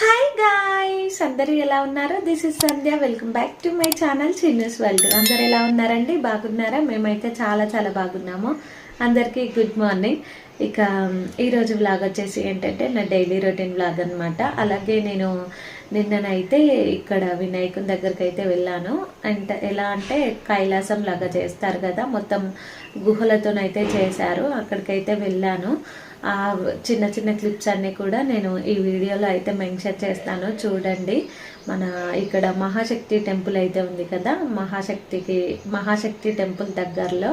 Hi guys అందరూ ఎలా ఉన్నారు? This is Sandhya welcome back to my channel చిన్నస్ world అందరు ఎలా ఉన్నారండి? బాగున్నారా? మేమైతే చాలా చాలా బాగున్నాము. అందరికీ గుడ్ మార్నింగ్ ఇక ఈరోజు వ్లాగ్ వచ్చేసి ఏంటంటే నా డైలీ రొటీన్ వ్లాగ్ అనమాట అలాగే నేను నిన్ననైతే ఇక్కడ వినాయకుని దగ్గరికి అయితే వెళ్ళాను. అండ్ ఎలా అంటే కైలాసం లాగా చేస్తారు కదా మొత్తం గుహలతోనైతే చేశారు. అక్కడికైతే వెళ్ళాను. ఆ చిన్న చిన్న క్లిప్స్ అన్నీ కూడా నేను ఈ వీడియోలో అయితే మెన్షన్ చేస్తాను. చూడండి. మన ఇక్కడ మహాశక్తి టెంపుల్ అయితే ఉంది కదా మహాశక్తికి మహాశక్తి టెంపుల్ దగ్గరలో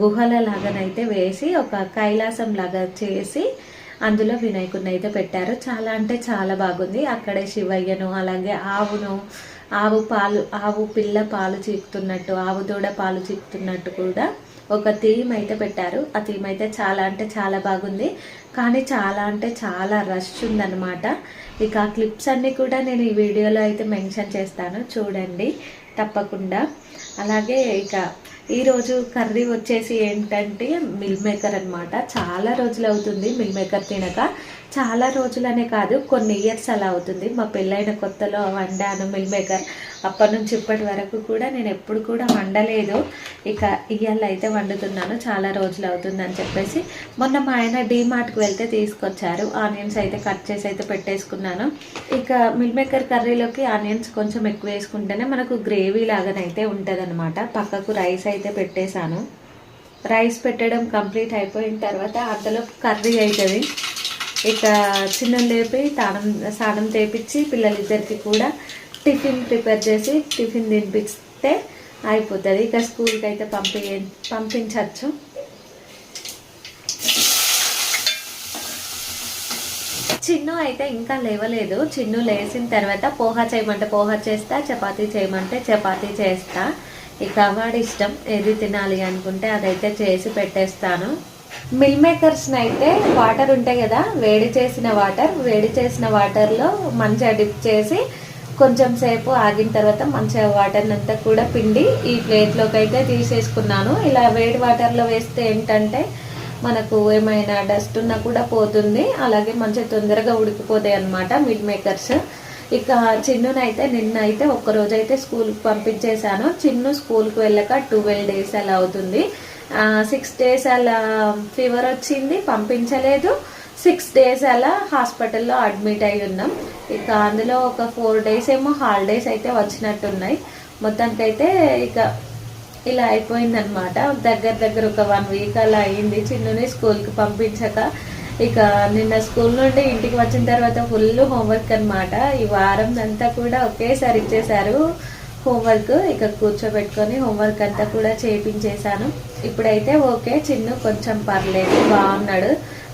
గుహల లాగానైతే వేసి ఒక కైలాసం లాగా చేసి అందులో వినాయకుడిని అయితే పెట్టారు. చాలా అంటే చాలా బాగుంది. అక్కడే శివయ్యను అలాగే ఆవును ఆవు పాలు ఆవు పిల్ల పాలు చీకుతున్నట్టు ఆవు దూడ పాలు చీకుతున్నట్టు కూడా ఒక థీమ్ అయితే పెట్టారు. ఆ థీమ్ అయితే చాలా అంటే చాలా బాగుంది. కానీ చాలా అంటే చాలా రష్ ఉందన్నమాట. ఇక ఆ క్లిప్స్ అన్నీ కూడా నేను ఈ వీడియోలో అయితే మెన్షన్ చేస్తాను. చూడండి తప్పకుండా. అలాగే ఇక ఈరోజు కర్రీ వచ్చేసి ఏంటంటే మిల్ మేకర్ అనమాట చాలా రోజులు అవుతుంది మిల్ మేకర్ తినక. చాలా రోజులనే కాదు కొన్ని ఇయర్స్ అలా అవుతుంది. మా పెళ్ళైన కొత్తలో వండాను మిల్ మేకర్ అప్పటి నుంచి ఇప్పటి వరకు కూడా నేను ఎప్పుడు కూడా వండలేదు. ఇక ఇవాళ అయితే వండుతున్నాను చాలా రోజులు అవుతుందని చెప్పేసి. మొన్న మా ఆయన డీమార్ట్కి వెళ్తే తీసుకొచ్చారు. ఆనియన్స్ అయితే కట్ చేసి అయితే పెట్టేసుకున్నాను. ఇక మిల్ మేకర్ కర్రీలోకి ఆనియన్స్ కొంచెం ఎక్కువ వేసుకుంటేనే మనకు గ్రేవీ లాగానైతే ఉంటుందన్నమాట. పక్కకు రైస్ అయితే పెట్టేశాను. రైస్ పెట్టడం కంప్లీట్ అయిపోయిన తర్వాత అంతలో కర్రీ అవుతుంది ఇక చిన్న లేపి తానం స్నానం చేపించి పిల్లలిద్దరికి కూడా టిఫిన్ ప్రిపేర్ చేసి టిఫిన్ తినిపిస్తే అయిపోతుంది. ఇక స్కూల్కి అయితే పంపి పంపించవచ్చు చిన్ను అయితే ఇంకా లేవలేదు. చిన్ను లేచిన తర్వాత పోహా చేయమంటే పోహా చేస్తా చపాతీ చేయమంటే చపాతీ చేస్తా. ఇక వాడి ఇష్టం ఏది తినాలి అనుకుంటే అదైతే చేసి పెట్టేస్తాను. మిల్ మేకర్స్ని అయితే వాటర్ ఉంటాయి కదా వేడి చేసిన వాటర్ వేడి చేసిన వాటర్లో మంచిగా డిప్ చేసి కొంచెం సేపు ఆగిన తర్వాత మంచిగా వాటర్ అంతా కూడా పిండి ఈ ప్లేట్లోకి అయితే తీసేసుకున్నాను. ఇలా వేడి వాటర్లో వేస్తే ఏంటంటే మనకు ఏమైనా డస్ట్ ఉన్నా కూడా పోతుంది. అలాగే మంచిగా తొందరగా ఉడికిపోతాయి అన్నమాట మిల్ మేకర్స్. ఇక చిన్నునైతే నిన్న అయితే ఒక్కరోజు అయితే స్కూల్కి పంపించేశాను. చిన్ను స్కూల్కి వెళ్ళక ట్వెల్వ్ డేస్ అలా అవుతుంది. సిక్స్ డేస్ అలా ఫీవర్ వచ్చింది పంపించలేదు. సిక్స్ డేస్ అలా హాస్పిటల్లో అడ్మిట్ అయి ఉన్నాం. ఇక అందులో ఒక ఫోర్ డేస్ ఏమో హాలిడేస్ అయితే వచ్చినట్టున్నాయి. మొత్తానికైతే ఇక ఇలా అయిపోయిందనమాట దగ్గర దగ్గర ఒక వన్ వీక్ అలా అయింది. చిన్నని స్కూల్కి పంపించక ఇక నిన్న స్కూల్ నుండి ఇంటికి వచ్చిన తర్వాత ఫుల్ హోంవర్క్ అనమాట ఈ వారం అంతా కూడా ఒకేసారి ఇచ్చేశారు. హోంవర్క్ ఇక కూర్చోబెట్టుకొని హోంవర్క్ అంతా కూడా చేయించేశాను ఇప్పుడైతే ఓకే చిన్ను కొంచెం పర్లేదు బాగున్నాడు.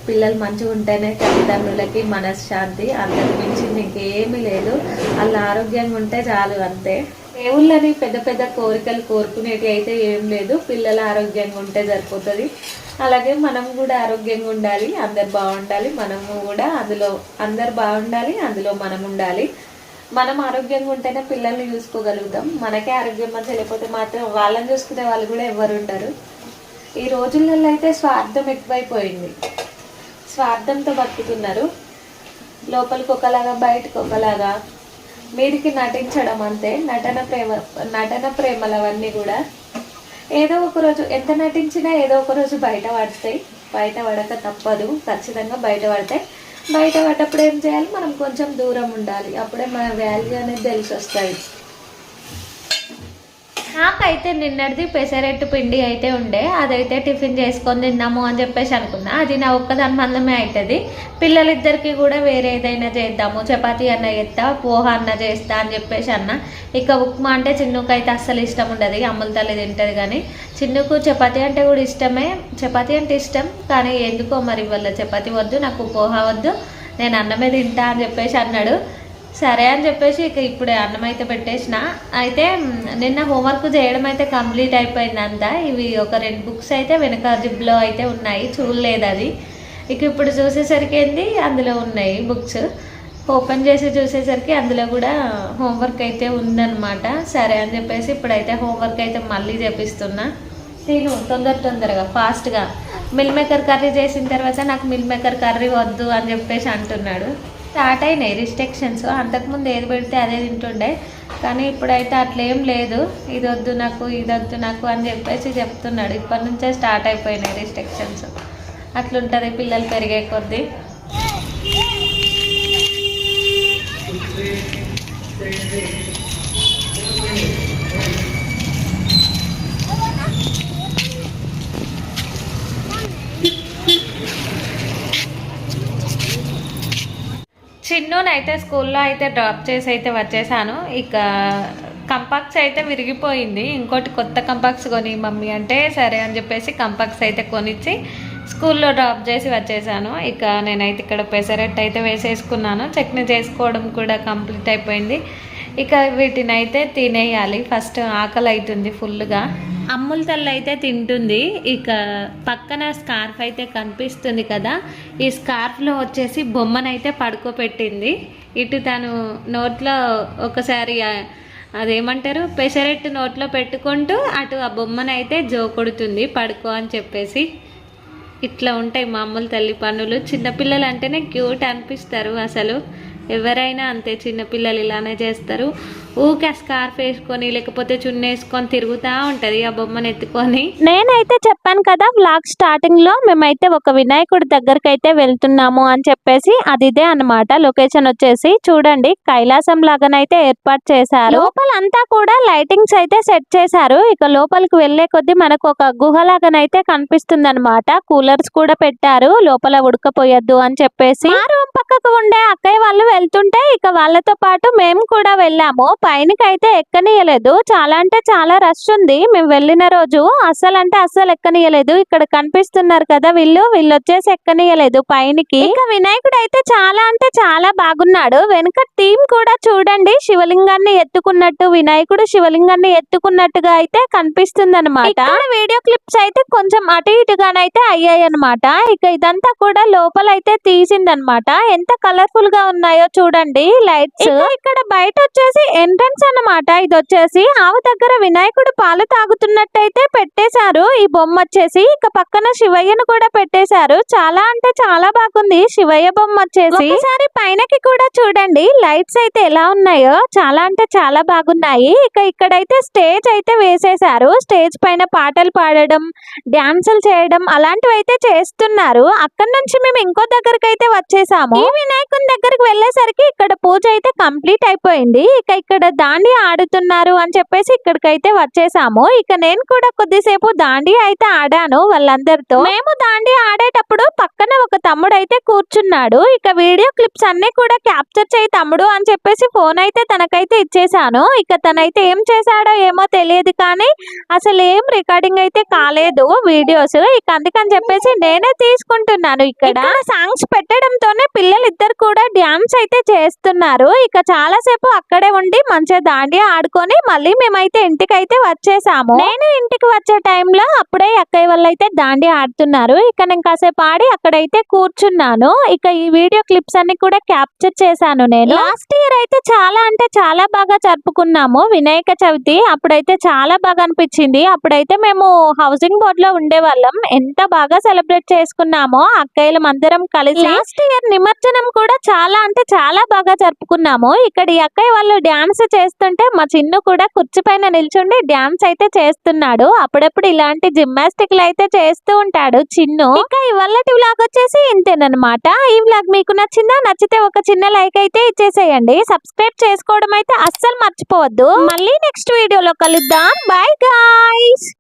పిల్లలు మంచిగా ఉంటేనే తల్లిదండ్రులకి మనశ్శాంతి అంతకు మించి ఇంకేమీ లేదు. వాళ్ళ ఆరోగ్యంగా ఉంటే చాలు అంతే. దేవుళ్ళని పెద్ద పెద్ద కోరికలు కోరుకునేటి అయితే ఏం లేదు. పిల్లల ఆరోగ్యంగా ఉంటే సరిపోతుంది. అలాగే మనం కూడా ఆరోగ్యంగా ఉండాలి అందరు బాగుండాలి మనము కూడా అందులో అందరు బాగుండాలి అందులో మనం ఉండాలి. మనం ఆరోగ్యంగా ఉంటేనే పిల్లల్ని చూసుకోగలుగుతాం. మనకే ఆరోగ్యం మంచి లేకపోతే మాత్రం వాళ్ళని చూసుకునే వాళ్ళు కూడా ఎవరు ఉంటారు ఈ రోజులలో అయితే స్వార్థం ఎక్కువైపోయింది. స్వార్థంతో బతుకుతున్నారు. లోపలికి ఒకలాగా బయటకు ఒకలాగా మీదికి నటించడం అంతే. నటన ప్రేమ నటన ప్రేమలు అవన్నీ కూడా ఏదో ఒక రోజు ఎంత నటించినా ఏదో ఒక రోజు బయట పడతాయి. బయట పడక తప్పదు. ఖచ్చితంగా బయట పడతాయి. బయట పడ్డప్పుడు ఏం చేయాలి? మనం కొంచెం దూరం ఉండాలి. అప్పుడే మన వాల్యూ అనేది తెలిసి వస్తుంది నాకైతే నిన్నటిది పెసరెట్టు పిండి అయితే ఉండే అదైతే టిఫిన్ చేసుకొని తిన్నాము అని చెప్పేసి అనుకున్నా. అది నా ఒక్కదాని మందమే అవుతుంది పిల్లలిద్దరికి కూడా వేరే ఏదైనా చేద్దాము. చపాతీ అన్న చేస్తా పోహ అన్న చేస్తా అని చెప్పేసి అన్న. ఇక ఉప్మా అంటే చిన్నుకు అయితే అస్సలు ఇష్టం ఉండదు. అమ్ముల తల్లి తింటుంది కానీ చిన్నుకు చపాతీ అంటే కూడా ఇష్టమే. చపాతీ అంటే ఇష్టం కానీ ఎందుకో మరి వాళ్ళ చపాతీ వద్దు నాకు పోహ వద్దు నేను అన్నమే తింటా అని చెప్పేసి అన్నాడు. సరే అని చెప్పేసి ఇక ఇప్పుడు అన్నం అయితే పెట్టేసిన. అయితే నిన్న హోంవర్క్ చేయడం అయితే కంప్లీట్ అయిపోయింది అంతా ఇవి ఒక రెండు బుక్స్ అయితే వెనక జిబ్లో అయితే ఉన్నాయి. చూడలేదు అది. ఇక ఇప్పుడు చూసేసరికి ఏంది? అందులో ఉన్నాయి బుక్స్. ఓపెన్ చేసి చూసేసరికి అందులో కూడా హోంవర్క్ అయితే ఉందన్నమాట. సరే అని చెప్పేసి ఇప్పుడైతే హోంవర్క్ అయితే మళ్ళీ చేపిస్తున్నా. నేను తొందర తొందరగా ఫాస్ట్గా. మిల్ మేకర్ కర్రీ చేసిన తర్వాత నాకు మిల్ మేకర్ కర్రీ వద్దు అని చెప్పేసి అంటున్నాడు. స్టార్ట్ అయినాయి రిస్ట్రిక్షన్స్ అంతకుముందు ఏది పెడితే అదే తింటుండే. కానీ ఇప్పుడైతే అట్లేం లేదు. ఇది వద్దు నాకు ఇది వద్దు నాకు అని చెప్పేసి చెప్తున్నాడు. ఇప్పటి నుంచే స్టార్ట్ అయిపోయినాయి రిస్ట్రిక్షన్స్ అట్లుంటుంది పిల్లలు పెరిగే కొద్దీ. చిన్నూని అయితే స్కూల్లో అయితే డ్రాప్ చేసి అయితే వచ్చేసాను. ఇక కంపాక్స్ అయితే విరిగిపోయింది. ఇంకోటి కొత్త కంపాక్స్ కొని మమ్మీ అంటే సరే అని చెప్పేసి కంపాక్స్ అయితే కొనిచ్చి స్కూల్లో డ్రాప్ చేసి వచ్చేసాను. ఇక నేనైతే ఇక్కడ పెసరట్టు అయితే వేసేసుకున్నాను. చట్నీ చేసుకోవడం కూడా కంప్లీట్ అయిపోయింది. ఇక వీటిని అయితే తినేయాలి. ఫస్ట్ ఆకలి అవుతుంది ఫుల్గా అమ్ముల తల్లి అయితే తింటుంది. ఇక పక్కన స్కార్ఫ్ అయితే కనిపిస్తుంది కదా. ఈ స్కార్ఫ్లో వచ్చేసి బొమ్మనైతే పడుకోపెట్టింది ఇటు తను నోట్లో ఒకసారి అదేమంటారు పెసరెట్టు నోట్లో పెట్టుకుంటూ అటు ఆ బొమ్మనైతే జో కొడుతుంది పడుకో అని చెప్పేసి. ఇట్లా ఉంటాయి మామూలు తల్లి పనులు. చిన్నపిల్లలు అంటేనే క్యూట్ అనిపిస్తారు అసలు. ఎవరైనా అంతే చిన్నపిల్లలు ఇలానే చేస్తారు. ఊకే స్కార్ఫ్ వేసుకొని లేకపోతే చున్నీ వేసుకొని తిరుగుతూ ఉంటుంది ఆ బొమ్మను ఎత్తుకొని. నేనైతే చెప్పాను కదా బ్లాగ్ స్టార్టింగ్లో మేమైతే ఒక వినాయకుడి దగ్గరికి అయితే వెళ్తున్నాము అని చెప్పేసి అది ఇదే అన్నమాట. లొకేషన్ వచ్చేసి చూడండి కైలాసం లాగానైతే ఏర్పాటు చేశారు. లోపల అంతా కూడా లైటింగ్స్ అయితే సెట్ చేశారు. ఇక లోపలికి వెళ్ళే కొద్దీ మనకు ఒక గుహ లాగానైతే కనిపిస్తుంది అనమాట కూలర్స్ కూడా పెట్టారు లోపల ఉడకపోయద్దు అని చెప్పేసి. ఆ రూమ్ పక్కకు ఉండే అక్కయ్య వాళ్ళు వెళ్తుంటే ఇక వాళ్ళతో పాటు మేము కూడా వెళ్ళాము. పైనకి అయితే ఎక్కనీయలేదు చాలా అంటే చాలా రష్ ఉంది. మేము వెళ్ళిన రోజు అస్సలు అంటే అస్సలు ఎక్కనీయలేదు ఇక్కడ కనిపిస్తున్నారు కదా వీళ్ళు. వీళ్ళు వచ్చేసి ఎక్కనీయలేదు పైనకి. ఇక వినాయకుడు అయితే చాలా అంటే చాలా బాగున్నాడు. వెనుక టీం కూడా చూడండి. శివలింగాన్ని ఎత్తుకున్నట్టు వినాయకుడు శివలింగాన్ని ఎత్తుకున్నట్టుగా అయితే కనిపిస్తుంది అనమాట వీడియో క్లిప్స్ అయితే కొంచెం అటు ఇటుగానైతే అయ్యాయి అనమాట ఇక ఇదంతా కూడా లోపల అయితే తీసిందనమాట ఎంత కలర్ఫుల్గా ఉన్నాయో చూడండి. లైట్స్. ఇక్కడ బయట వచ్చేసి ఎంట్రన్స్ అన్నమాట. ఇది వచ్చేసి ఆవు దగ్గర వినాయకుడు పాలు తాగుతున్నట్టయితే పెట్టేశారు. ఈ బొమ్మ వచ్చేసి ఇక పక్కన శివయ్యను కూడా పెట్టేశారు. చాలా అంటే చాలా బాగుంది. శివయ్య బొమ్మ వచ్చేసి. ఒకసారి పైనకి కూడా చూడండి. లైట్స్ అయితే ఎలా ఉన్నాయో చాలా అంటే చాలా బాగున్నాయి. ఇక ఇక్కడైతే స్టేజ్ అయితే వేసేశారు. స్టేజ్ పైన పాటలు పాడడం డాన్సులు చేయడం అలాంటివి అయితే చేస్తున్నారు. అక్కడ నుంచి మేము ఇంకో దగ్గరకు అయితే వచ్చేసాము. ఈ వినాయకుని దగ్గరికి వెళ్ళేసరికి ఇక్కడ పూజ అయితే కంప్లీట్ అయిపోయింది. ఇక ఇక్కడ ఇక్కడ దాండి ఆడుతున్నారు అని చెప్పేసి ఇక్కడికైతే వచ్చేసాము. ఇక నేను కూడా కొద్దిసేపు దాండి అయితే ఆడాను వాళ్ళందరితో. మేము దాండి ఆడేటప్పుడు పక్కన ఒక తమ్ముడు అయితే కూర్చున్నాడు. ఇక వీడియో క్లిప్స్ అన్ని కూడా క్యాప్చర్ చేయి తమ్ముడు అని చెప్పేసి ఫోన్ అయితే తనకైతే ఇచ్చేసాను. ఇక తనైతే ఏం చేశాడో ఏమో తెలియదు కానీ అసలు ఏం రికార్డింగ్ అయితే కాలేదు వీడియోస్. ఇక అందుకని చెప్పేసి నేనే తీసుకుంటున్నాను ఇక్కడ. సాంగ్స్ పెట్టడంతోనే పిల్లలు ఇద్దరు కూడా డ్యాన్స్ అయితే చేస్తున్నారు. ఇక చాలాసేపు అక్కడే ఉండి మంచిగా దాండియా ఆడుకొని మళ్ళీ మేమైతే ఇంటికి అయితే వచ్చేసాము. నేను ఇంటికి వచ్చే టైంలో అప్పుడే అక్కయ్య వాళ్ళు అయితే దాండి ఆడుతున్నారు. ఇక నేను కాసేపు ఆడి అక్కడైతే కూర్చున్నాను. ఇక ఈ వీడియో క్లిప్స్ అన్ని కూడా క్యాప్చర్ చేశాను నేను. లాస్ట్ ఇయర్ అయితే చాలా అంటే చాలా బాగా జరుపుకున్నాము. వినాయక చవితి అప్పుడైతే చాలా బాగా అనిపించింది. అప్పుడైతే మేము హౌసింగ్ బోర్డ్లో ఉండేవాళ్ళం. ఎంత బాగా సెలబ్రేట్ చేసుకున్నామో అక్కయ్యలం అందరం కలిసి. లాస్ట్ ఇయర్ నిమజ్జనం కూడా చాలా అంటే చాలా బాగా జరుపుకున్నాము. ఇక్కడ ఈ అక్కయ్య వాళ్ళు డాన్స్ చేస్తుంటే మా చిన్ను కూడా కుర్చీ పైన నిల్చుండి డ్యాన్స్ అయితే చేస్తున్నాడు. అప్పుడప్పుడు ఇలాంటి జిమ్నాస్టిక్లు అయితే చేస్తూ ఉంటాడు చిన్ను. ఇంకా ఇవాళ వ్లాగ్ వచ్చేసి ఇంతేనమాట ఈ వ్లాగ్ మీకు నచ్చిందా? నచ్చితే ఒక చిన్న లైక్ అయితే ఇచ్చేసేయండి. సబ్స్క్రైబ్ చేసుకోవడం అయితే అస్సలు మర్చిపోవద్దు. మళ్ళీ నెక్స్ట్ వీడియోలో కలుద్దాం. Bye guys.